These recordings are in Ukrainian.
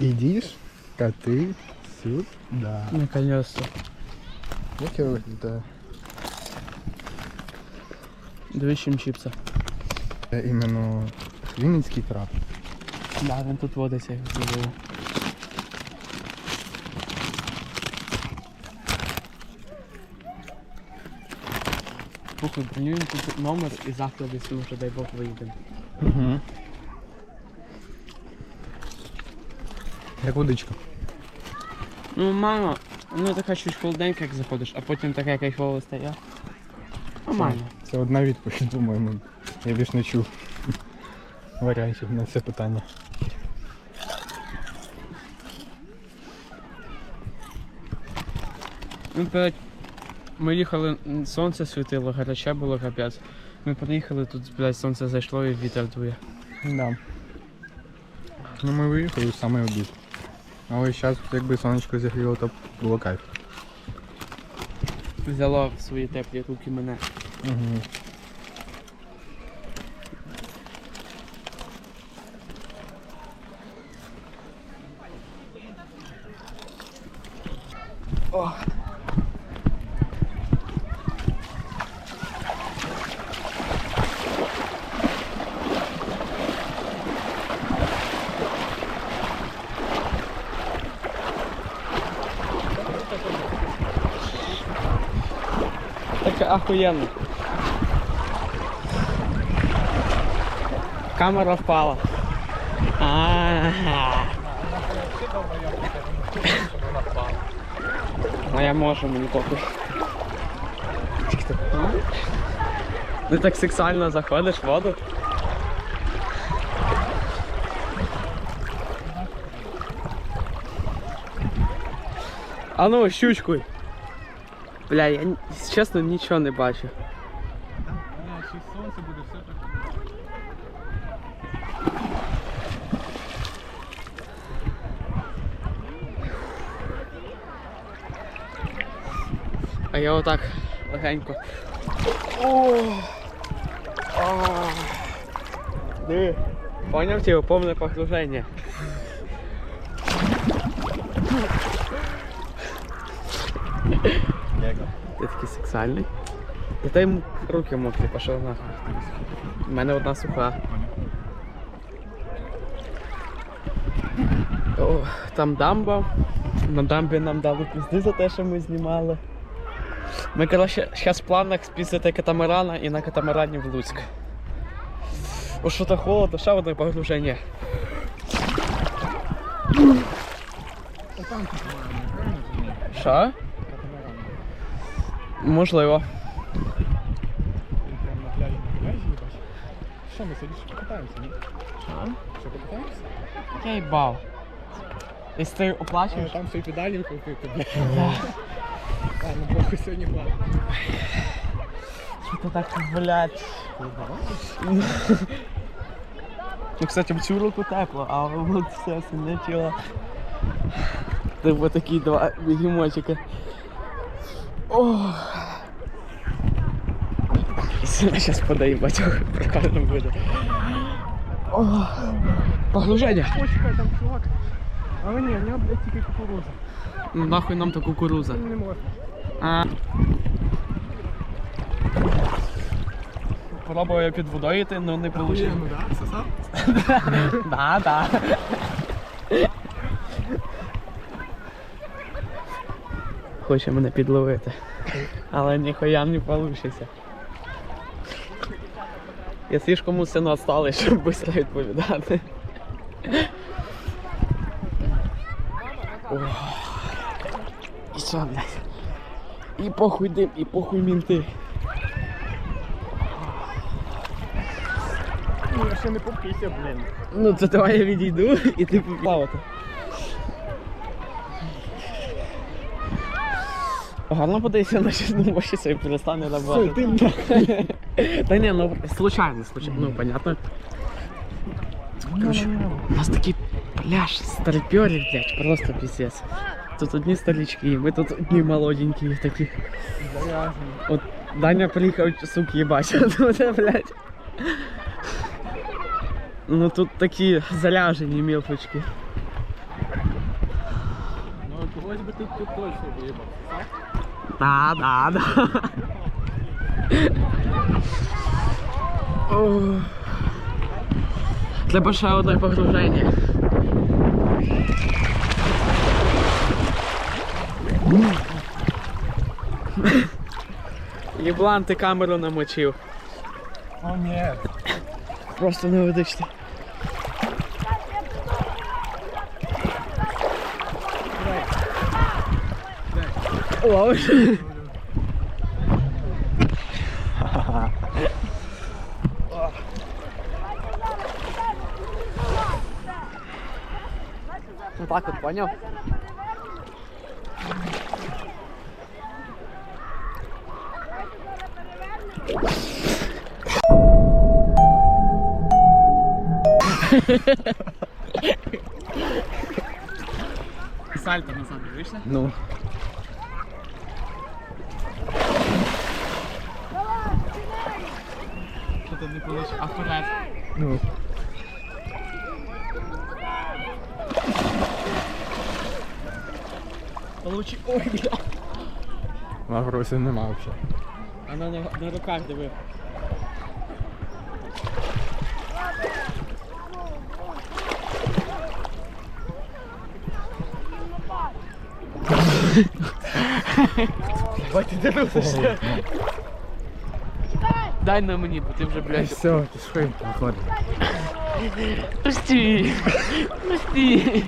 Ідиш, коти сюди. Наконец-то. Як я виглядаю? Дивись, чим чіпса. Це іменно Вінницький краб. Да, він тут водиться, як зробили. Слухай, бронюємо тут номер і завтра десь може, дай Бог, виїдемо. Угу. Як водичка. Ну, мама, ну така чуть холодненька, як заходиш, а потім така кайфова стає. Нормально. Це одна відповідь, по-моєму. Я більш не чув варіантів на це питання. Ну, перед... Ми їхали, сонце світило, гаряче було капець. Ми приїхали, тут, блядь, сонце зайшло і вітер дує. Да. Ну ми виїхали в самий обід. Але зараз, якби сонечко зігріло, то було кайф. Взяло в свої теплі руки мене. Угу. Так охуєнно. Камера впала. А-а-а. Ну я можу, мені похуй. Ти так сексуально заходиш в воду. А ну, щучкуй. Бля, я н- чесно нічого не бачу. А я отак легенько. О! Поняв тебе повне погруження. Ти такий сексуальний. Та йому руки мокрі, пішов нахуй. У мене одна суха. О, там дамба. На дамбі нам дали пізди за те, що ми знімали. Ми, коротше, зараз в планах спісити катамарана і на катамарані в Луцьк. О, що то холодно, ще одне погруження. Що? Можливо. Прямо на пляжі на пляжі їбаш. Що ми сьогодні ще покатаємося, ні? Що? Що покатаємося? Я їбав. Якщо ти А, оплачуєш, там все педалі. А, ну похуй сьогодні хватить. що ти так, блядь. Ну, кстати, в цю руку тепло, а от все сильне тіло. Типу такі два бігемотика. О! Зараз подаю батьок, прикольно буде. О! Погруження. Ой, там чувак. Але ні, в нього, блядь, тільки кукуруза. Ну нахуй нам та кукуруза. Не можна. А... Пробую під водою йти, але не вийшло. Ну да, сосав? Да, Хоче мене підловити. Але ніхуя не вийде. Я слишком сильно відсталий, щоб швидко відповідати. О. І що, блядь? І похуй дим, і похуй мінти. Ну, я ще не попкися, блін. Ну, то давай я відійду і ти поплавати. Гарно подивися на щось, ну, бо це перестане работати. ти Та ні, ну случайно, случайно, ну понятно. Короче, у нас такий пляж старпьорів, блядь, просто пиздец. Тут одні старички, ми тут одні молоденькі такі. От Даня приїхав, сук, їбать, тут, блядь. Ну тут такі заряжені мілпочки. Когось би тут, тут точно виїбав. Да, да, да. Ох. Треба ще одне погруження. Єблан, ти камеру намочив. О, ні. Просто не видичте. Ловиш? Ну так от, поняв? Сальто назад дивишся? Ну. Що тут не получиш? А вперед. Ну. Получи. Ой, бля. Вопросів нема взагалі. А на, на, руках диви. Бать, ти дивишся. Дай на мені, бо ти вже, блядь. Все, ти схоїмка виходить. Прости. Прости.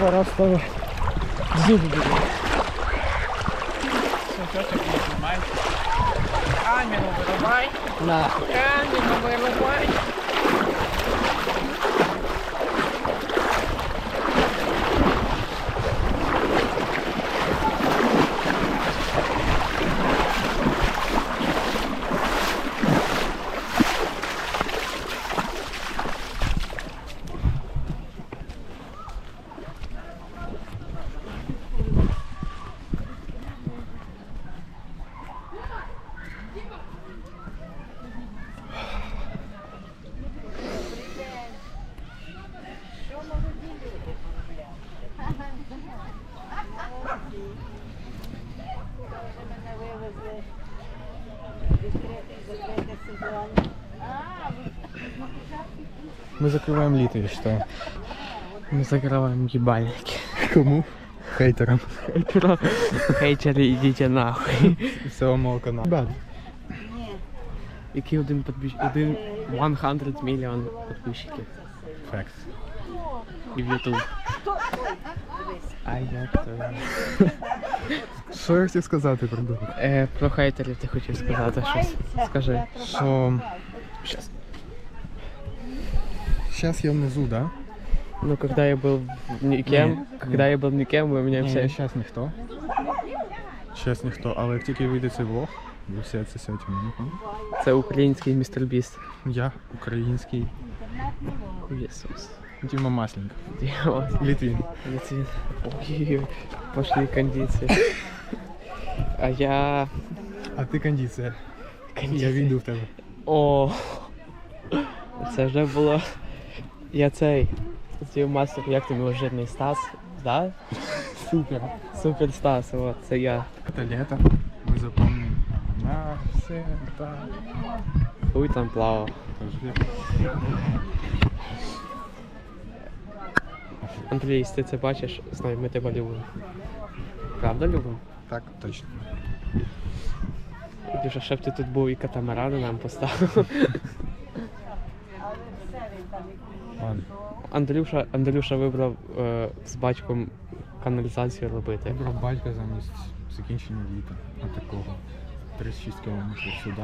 Пора вставати. Зуби були. Все, що не знімаєш? Камеру вирубай. Нахуй. Камеру вирубай. Ми закриваємо літо, я вважаю. Мы закрываем ебальники. Кому? Хейтерам. Хейтеры, идите нахуй. І всього мого каналу. Ребят, ні. Який один підпис... один 100 мільйон підписчиків. факт. І в YouTube. А як то? Що я хотів сказати про друга? Е, про хейтерів ти хотів сказати щось. Скажи. Що... Щас. Сейчас я внизу, да? Ну, когда я был никем, Не, когда я был никем, вы меня Ні, все... зараз ніхто. Зараз ніхто, але як тільки вийде цей влог, ви все це сядьте мені. Це український містер Біст. Я український Ісус. Діма Масленко. Діва. Літвін. Литвин. Ой, пошли кондиции. А я... А ти кондиція. Я Кондиція. війду в тебе. О, це вже було. Я цей. Цей мастер, як там його жирний Стас, да? Супер. Супер Стас, от, це я. Це літо. Ми запомнимо. На все так. Хуй там плавав. Андрій, ти це бачиш, знай, ми тебе любимо. Правда любимо? Так, точно. Дуже щоб ти тут був і катамарани нам поставив. Але все він там і Андрюша, Андрюша вибрав е, з батьком каналізацію робити. Вибрав батька замість закінчення літа. А такого. 36 кілометрів сюди,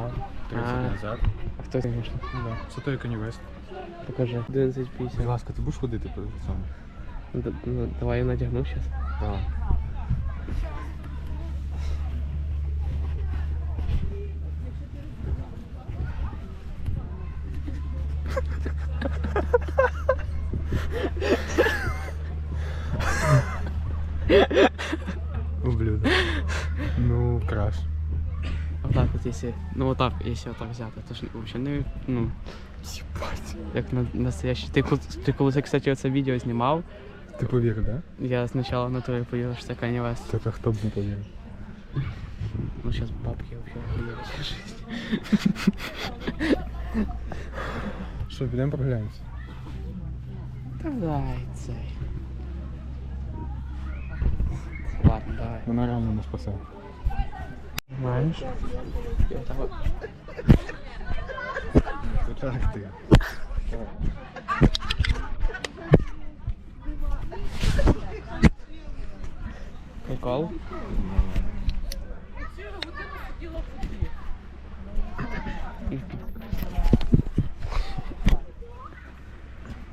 30 А. назад. А хто це може? Ну да. Це той Канівест. Покажи. Будь ласка, ти будеш ходити по цьому? Д- ну, Давай я надягну зараз. Так. Ублюдок. Ну, краш. отак от, якщо. Ну отак, якщо отак взяти, то ж взагалі не. Ну. Як на настоящий. Ти, кол- ти колись, кстати, це відео знімав. Ти повірив, да? Я спочатку на тобі повірив, що це Kanye West. Це то хто б не повірив. Ну зараз бабки взагалі охуєвші життя. Що, підемо прогуляємося? Давай цей. Ладно, давай. Вона реально не спасе. Знаєш? Так ти. Прикол.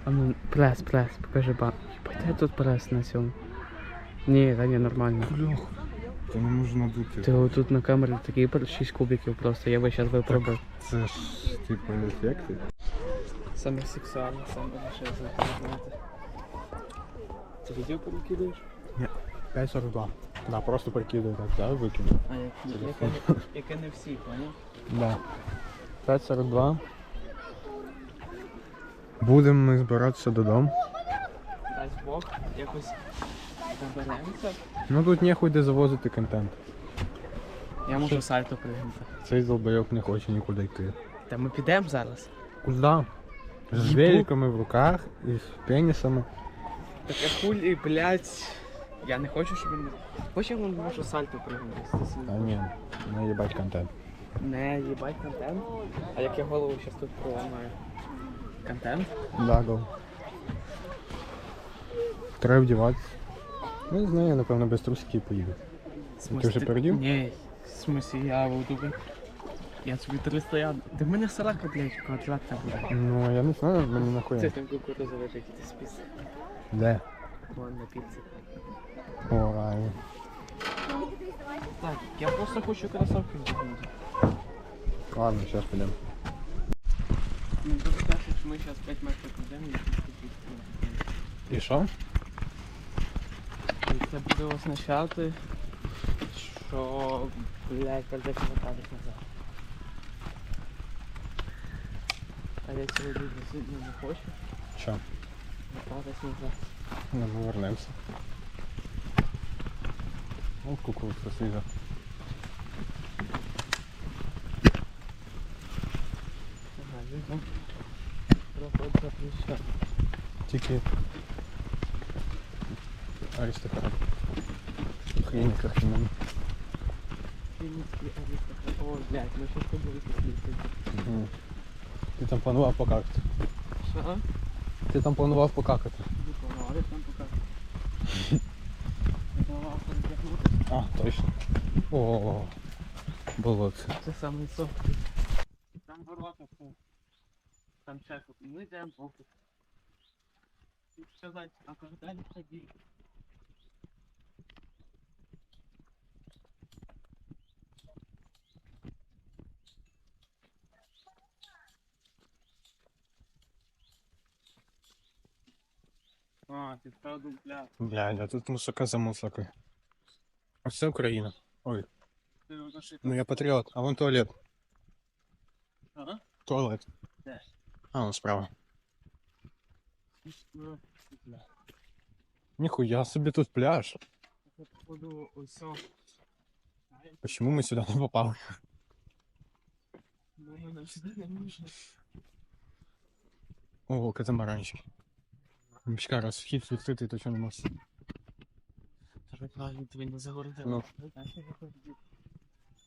А ну, прес, прес, покажи ба. Ебать, де тут прес на цьому? Ні, та ні, нормально. Льох, то не можу надути. Ти тут на камері такі 6 кубиків просто, я би зараз випробив. Це ж типу ефекти. Саме сексуальне, саме лише знаєте. Ти відео перекидаєш? 5.42. Да, просто прикидаю так, да, викину. А як, яке, яке не всі, поняв? Да. 5.42. Будемо ми збиратися додому. Дасть Бог, якось доберемося. Ну тут нехуй де завозити контент. Я можу сальто пригнути. Цей долбойок не хоче нікуди йти. Та ми підемо зараз. Куда? З Їбу. великами в руках і з пенісами. Так я хулі, блядь. Я не хочу, щоб він. Хоче я можу сальто пригнути. А ні, не їбать контент. Не їбать контент. А як я голову зараз тут проламаю? Контент? Да, гол. Треба вдіватися. Ну, не знаю, я, напевно, без трусиків поїду. Ти вже передів? Ні, в смысле, я тебе. Я собі 300 я. Ти в мене сорока, блядь, квадратна буде. Ну, я не знаю, мені Це нахуя. там кукуруза лежить, і ти спіс. Де? Вон на піці. О, реально. Так, я просто хочу кросовки вдягнути. Ладно, зараз підемо. Ну, що ми зараз 5 метрів підемо і І що? Це буде означати, що, блядь, прийдеться вертатись назад. А я сьогодні сьогодні не хочу Що? вертатись назад. Ну, ми вернемося. От кукурудза свіжа. Ага, візьму. Проходь заплюща. Тільки... Аристократ. Хрінь крахімон. Фінський аристократ. О, блядь, щось тобі послухати. Угу. Ти там планував покакати. Що? Ти там планував покакати. Дипломати там покажуть. Дипломат перетягнути. А, точно. О, болотце. Це саме сок. Там ворота все. Там чеку. Ми йдемо похуй. І сказати, а коли далі тоді. А, ти вправду, бля. Блядь, а тут мусака за мусакою. А це Україна. Ой, Ти розошив. ну я патріот, а вон туалет. Ага. Туалет. Де? А, он справа. Ну, бля. Ніхуя собі тут пляж. Це, походу, ось о. Почему мы сюда не попали? Думаю, нам сюди не можна. О, катамаранчик. Мішка, раз вхід відкритий, то чого нема? Та правильно тобі не загородили. Ну.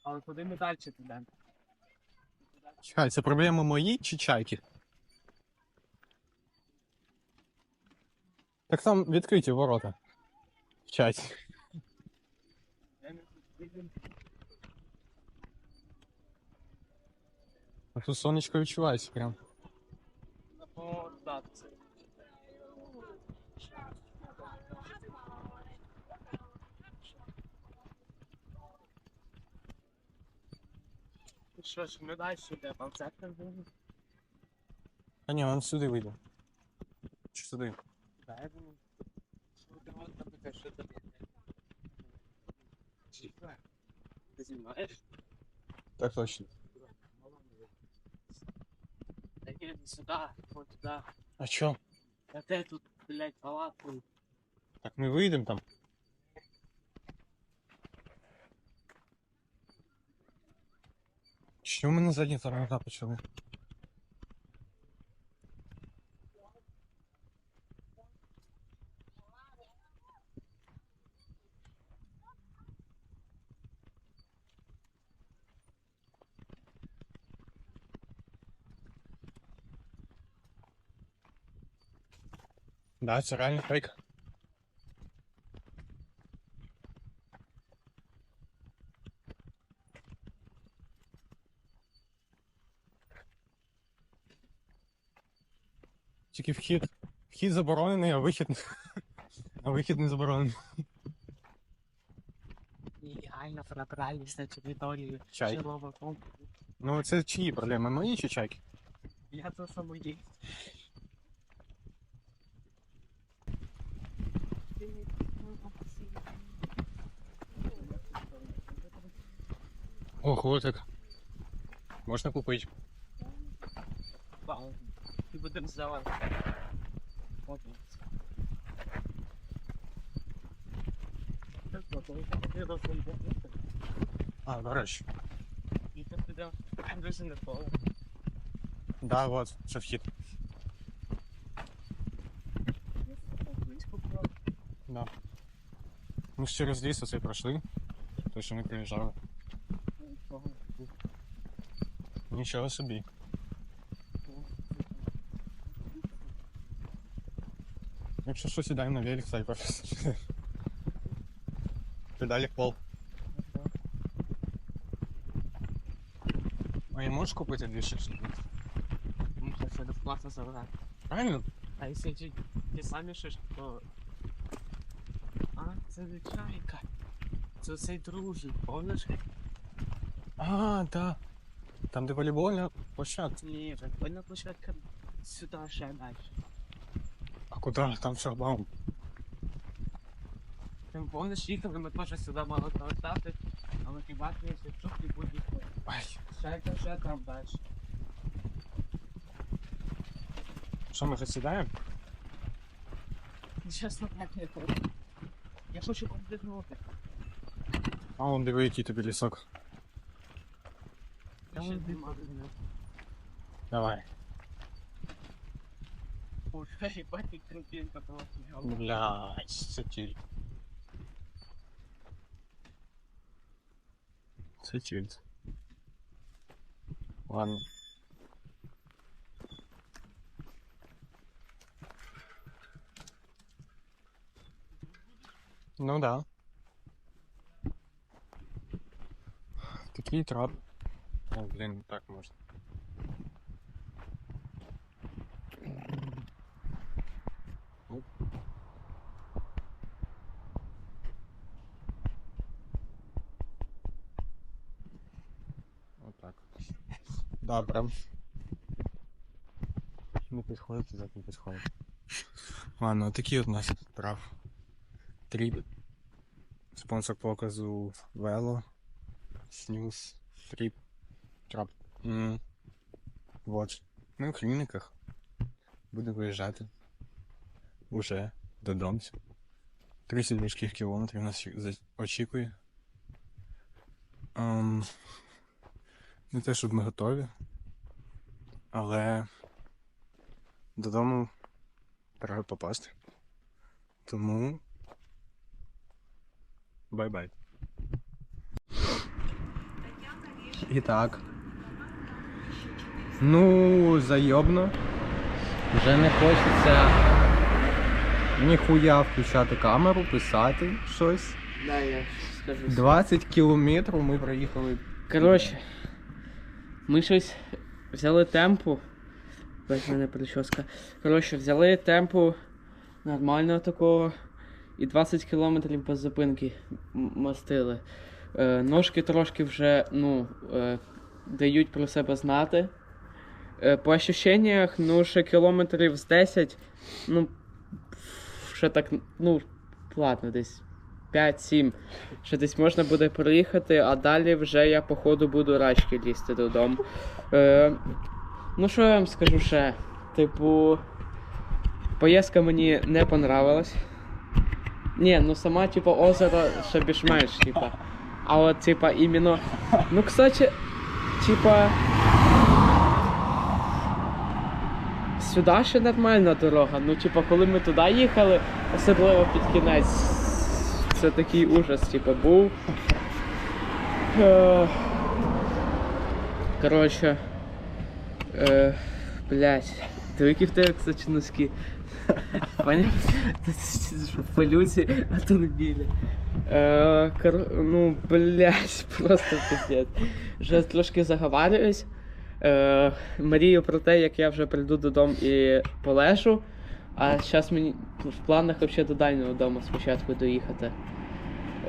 Але куди ми далі підемо? Чекай, це проблеми мої чи чайки? Так там відкриті ворота. В чаті. А тут сонечко відчувається прям. О, да, це. Що ж, ми далі йдемо, а в церкві будемо? А ні, він сюди вийде. Чи сюди? Да, я думаю. Що ти от там таке, що це? Ти знімаєш? Так точно. Да нет, не сюда, вот туда. А чо? А ты тут, блядь, палатку. Так ми вийдемо там. Ми на задні тормоза почали? Да, це реально фейк. Тільки вхід. Вхід заборонений, а вихід. А вихід не заборонений. Нереально пробрались на территорию Чай. жилого комплексу. Ну це чиї проблеми? Мої чи чайки? Я то само есть. О, хвостик. Можна купити. Вау. И будем сдавать. Вот. А, до речі. И тут туда Андерсон на пол. Да, от, це вхід. Да. Ми ж через ліс оцей пройшли. То, що ми приїжджали. Нічого собі. Якщо що, сідаємо на велик, цей просто. Педалі в пол. А я можеш купити дві штуки? Ну, сейчас это классно забрать. Правильно? А если ты, ты сам шиш, то... А, це не чайка. Це цей дружий, помниш? А, да. Там, де волейбольна площадка. Ні, футбольна площадка сюди ще далі. А куди? Там шлагбаум. Ти помниш, їхали, ми теж сюди мали повертати, але хіба ти якщо чук не буде їхати. Ай. Чайка ще там далі. Що, ми вже сідаємо? Чесно, так не хочу. Я хочу комплектувати. А он диви, який тобі лісок. Я ще нема. Давай. Ой, їбать, як крутинка була. Бля, це тільт. Це тільт. Ладно. Ну да. Такий трап. О, блін, так можна. Отак. Добре. Не підходить, так не підходить. Ладно, такий от у нас трав. Тріп. Спонсор показу Вело. Снюс. Тріп. Трап. Вот. Ми в клініках. Будемо виїжджати. Уже додому. 30 міських кілометрів нас очікує. Ем, не те, щоб ми готові, але додому треба попасти. Тому бай-бай. І так. Ну, зайобно. Вже не хочеться ніхуя включати камеру, писати щось. Да, я скажу. 20 кілометрів ми проїхали. Коротше, ми щось взяли темпу. Бать мене прическа. Коротше, взяли темпу нормального такого. І 20 кілометрів без зупинки мастили. Е, ножки трошки вже, ну, е, дають про себе знати. Е, по ощущеннях, ну, ще кілометрів з 10, ну, ще так, ну, ладно, десь 5-7. Що десь можна буде проїхати, а далі вже я, походу, буду рачки лізти додому. Е, ну, що я вам скажу ще? Типу, поїздка мені не понравилась. Ні, ну сама, типу, озеро ще більш-менш, типа. А от, типа, іменно. Ну, кстати, типа. Сюди ще нормальна дорога. Ну, типа, коли ми туди їхали, особливо під кінець, це такий ужас, типа, був. Коротше. Е, блять. Які в тебе, кстати, носки. В полюці автомобілі. Е, кор... Ну, блять, просто пиздец. Вже трошки заговарююсь. Е, мрію про те, як я вже прийду додому і полежу. А зараз мені в планах взагалі до дальнього дому спочатку доїхати.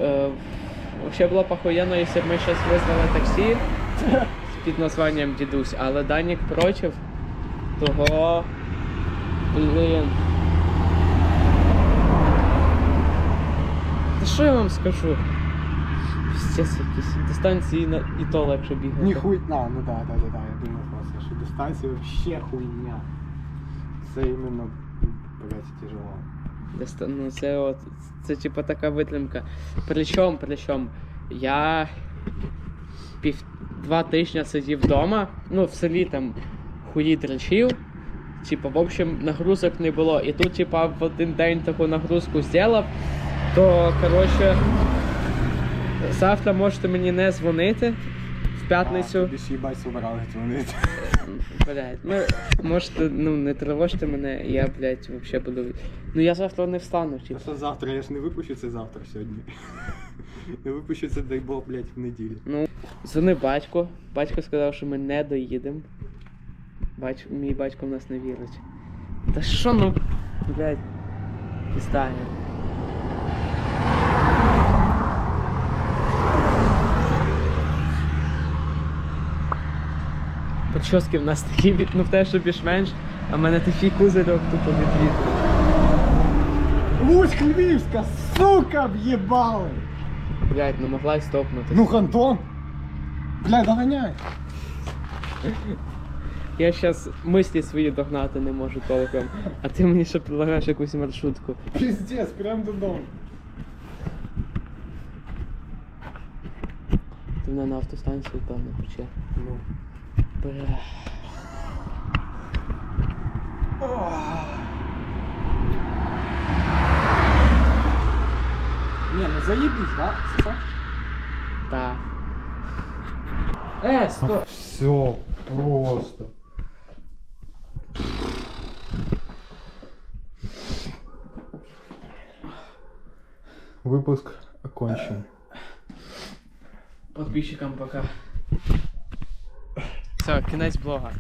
Е, Взагалі було б охуєнно, якщо б ми зараз визнали таксі під названням Дідусь, але Данік проти. Того. Блін. Та що я вам скажу? Піздець якийсь. Дистанції і то легше бігати. Ніхуй. А, ну да, да, да, да, я думав просто, що дистанція вообще хуйня. Це іменно, блять, тяжело. Диста... Ну, це от. Це типа така витримка. Причому, причому, я пів два тижні сидів вдома, ну, в селі там хуї дрочив. Типа, в общем, нагрузок не було. І тут, типа, в один день таку нагрузку зробив, то коротше. Завтра можете мені не дзвонити в п'ятницю. Тобі їбать собрали дзвонити. Блять, ну можете, ну не тривожте мене, я, блять, вообще буду. Ну я завтра не встану, А типу. що завтра? Я ж не випущу це завтра сьогодні. Я випущу це, дай Бог, блять, в неділю. Ну, дзвони батько. Батько сказав, що ми не доїдемо. Бач... Мій батько в нас не вірить. Та що ну, блять, пістає. Прически в нас такі від, ну в те, що більш-менш, а в мене такий кузирьок тупо від вітру. Луцьк Львівська, сука, в'єбали! Блять, ну могла й стопнути. Ну, Антон! Бля, доганяй! Я зараз мислі свої догнати не можу толком. А ти мені ще предлагаєш якусь маршрутку. Піздець, прям додому. Ти мене на автостанцію, певно, хоче. Ну. Бля. Не, ну заебись, да? Та. Е, стоп! Все, просто. Выпуск окончен. Подписчикам пока. Все, кінець блога.